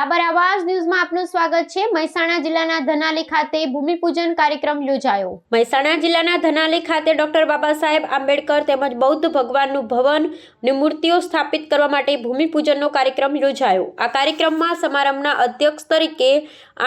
આપનું સ્વાગત છે. મહેસાણા જિલ્લાના ધનાલી ખાતે ભૂમિપૂજન કાર્યક્રમ યોજાયો. મહેસાણા જિલ્લાના ધનાલી ખાતે ડોક્ટર બાબા સાહેબ આંબેડકર તેમજ બૌદ્ધ ભગવાનનું ભવન અને મૂર્તિઓ સ્થાપિત કરવા માટે ભૂમિપૂજનનો કાર્યક્રમ યોજાયો. આ કાર્યક્રમમાં સમારંભના અધ્યક્ષ તરીકે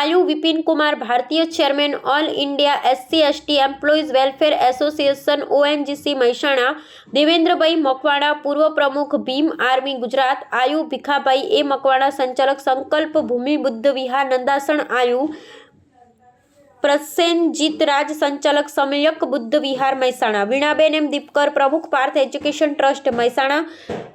આયુ Vipin Kumar, Bharatiya chairman all India SC, ST employees welfare association, ONGC Mehsana, Devendrabhai Makwana, પૂર્વ પ્રમુખ ભીમ આર્મી ગુજરાત, આયુ ભીખાભાઈ એ મકવાણા સંચાલક સંકલ્પ ભૂમિ બુદ્ધ વિહાર નંદાસણ આયુ. પ્રસેનજીત રાજ સંચાલક સમયક બુદ્ધ વિહાર મહેસાણા. વીણાબેન એમ દીપકર પ્રમુખ Parth education trust Mehsana.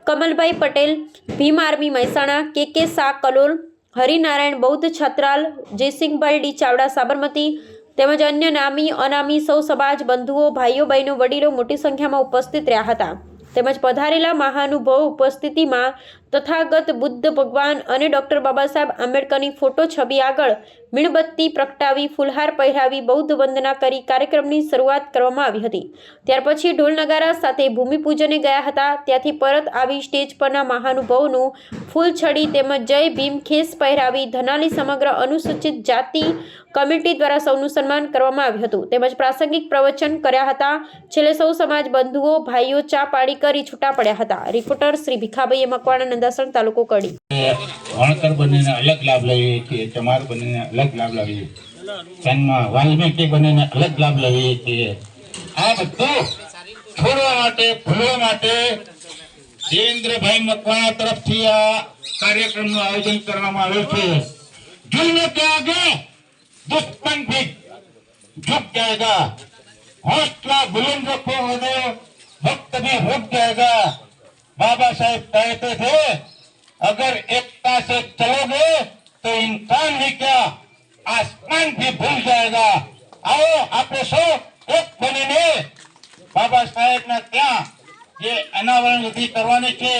Kamalbhai Patel, Bhim army Mehsana. K K Shah Kalol, Harinarayan Bauddh Chhatral, Jaysinhbhai D Chavda Sabarmati તેમજ અન્ય નામી અનામી સૌ સમાજ બંધુઓ, ભાઈઓ, બહેનો, વડીલો મોટી સંખ્યામાં ઉપસ્થિત રહ્યા હતા. તેમજ પધારેલા મહાનુભાવો ઉપસ્થિતિમાં તથાગત બુદ્ધ ભગવાન અને ડૉક્ટર બાબા સાહેબ આંબેડકરની ફોટો છબી આગળ મીણબત્તી પ્રગટાવી, ફુલહાર પહેરાવી, બૌદ્ધ વંદના કરી કાર્યક્રમની શરૂઆત કરવામાં આવી હતી. ત્યાર પછી ઢોલ સાથે ભૂમિપૂજને ગયા હતા. ત્યાંથી પરત આવી સ્ટેજ પરના મહાનુભાવોનું ફૂલ છડી તેમજ જય ભીમ ખેસ પહેરાવી ધનાલી સમગ્ર અનુસૂચિત જાતિ કમિટી દ્વારા સૌનું સન્માન કરવામાં આવ્યું હતું. તેમજ પ્રાસંગિક પ્રવચન કર્યા હતા. છેલ્લે સૌ સમાજ બંધુઓ, ભાઈઓ ચા પાડી કરી છૂટા પડ્યા હતા. રિપોર્ટર શ્રી ભીખાભાઈએ મકવાણા નંદાસણ તાલુકો કડી વણકર બંનેને અલગ લાભ લઈએ છીએ ચમાર બંનેને અલગ લાભ લાવીએ જન્મ વાલ્મીકી બંનેને અલગ લાભ લઈએ છીએ આ બધું છોડવા માટે ભૂલવા માટે દેવેન્દ્રભાઈ મકવાણા તરફથી આ કાર્યક્રમનું આયોજન કરવામાં આવ્યું છે जुल्म के आगे दुश्मन भी झुक जाएगा हौसला बुलंद रखो और वक्त भी रुक जाएगा बाबा साहेब कहते थे अगर एकता से चलोगे तो इंसान ही क्या आसमान भी भूल जाएगा आओ આપણે સૌ એક બનીને બાબા સાહેબના ત્યાં જે અનાવરણ વિધિ કરવાની છે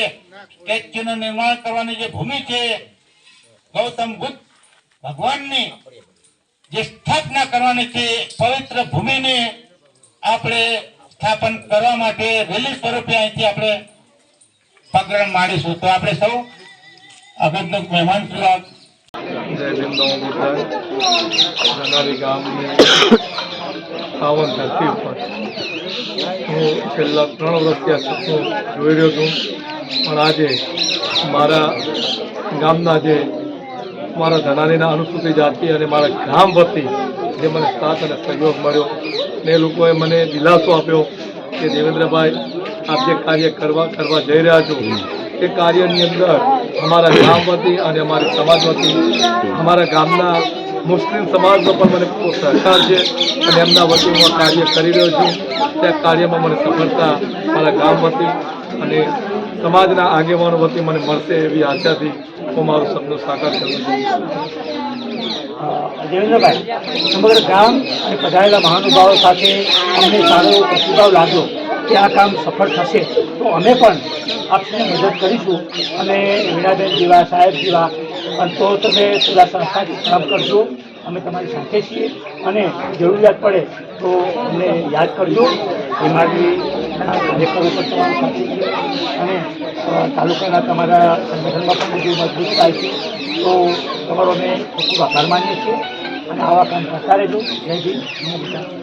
સ્ટેચ્યુનું નિર્માણ કરવાની જે ભૂમિ છે ગૌતમ બુદ્ધ ભગવાનની જે સ્થાપના કરવાની છે પવિત્ર ભૂમિને આપણે સ્થાપન કરવા માટે રેલી સ્વરૂપે અહીંથી આપણે પગરણ માડીશું તો આપણે સૌ અગત્યનું મહેમાન ગામની પાવન ધરતી ઉપર. હું છેલ્લા ત્રણ વર્ષથી આ સપનું જોઈ રહ્યો છું. પણ આજે મારા ગામના જે મારા ધનારીના અનુસૂચિત જાતિ અને મારા ગામ વતી જે મને સાથ અને સહયોગ મળ્યો, ને લોકોએ મને દિલાસો આપ્યો કે દેવેન્દ્રભાઈ આપ જે કાર્ય કરવા કરવા જઈ રહ્યા છો. એ કાર્યની અંદર અમારા ગામ વતી અને અમારી સમાજ વતી અમારા ગામના મુસ્લિમ સમાજનો પણ મને પૂરો સહકાર છે અને એમના વતી હું કાર્ય કરી રહ્યો છું. તે કાર્યમાં મને સફળતા મારા ગામ વતી અને સમાજના આગેવાનો વતી મને મળશે એવી આશાથી હું મારું સપનું સાકાર કરું છું. દેવેન્દ્રભાઈ સમગ્ર ગામ અને પધારેલા મહાનુભાવો સાથે અમને સારો પ્રતિભાવ લાગ્યો. કે આ કામ સફળ થશે. તો અમે પણ આપને મદદ કરીશું અને વીણાબેન જેવા, સાહેબ જેવા અને તો તમે સુધા સંસ્થાથી કામ કરજો. અમે તમારી સાથે છીએ અને જરૂરિયાત પડે તો અમને યાદ કરજો. એમાંથી કાર્યકરો પણ તમારી સાથે છીએ અને તાલુકાના તમારા સંગઠનમાં પણ બધું મજબૂત થાય છે. તો તમારો અમે ખૂબ આભાર માનીએ છીએ. અને આવા કામ કરતા રહેજો. જય જી નમો બુદ્ધાય